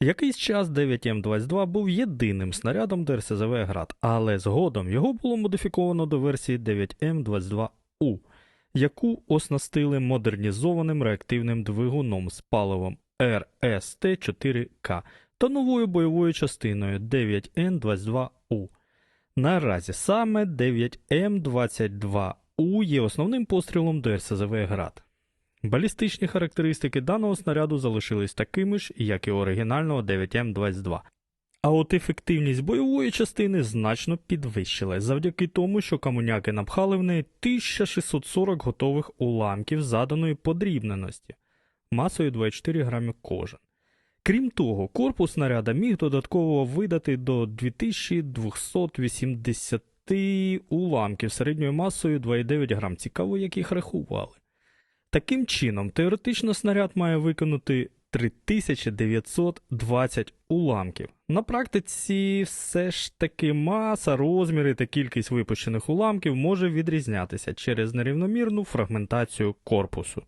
Якийсь час 9М22 був єдиним снарядом ДРСЗВ Град, але згодом його було модифіковано до версії 9М22У, яку оснастили модернізованим реактивним двигуном з паливом РСТ-4К та новою бойовою частиною 9Н22У. Наразі саме 9М22У є основним пострілом до РСЗВ Град. Балістичні характеристики даного снаряду залишились такими ж, як і оригінального 9М22. А от ефективність бойової частини значно підвищилась завдяки тому, що камуняки напхали в неї 1640 готових уламків заданої подрібненості масою 24 грамів кожен. Крім того, корпус снаряда міг додатково видати до 2280 уламків середньою масою 2,9 грам. Цікаво, як їх рахували. Таким чином, теоретично снаряд має виконати 3920 уламків. На практиці все ж таки маса, розміри та кількість випущених уламків може відрізнятися через нерівномірну фрагментацію корпусу.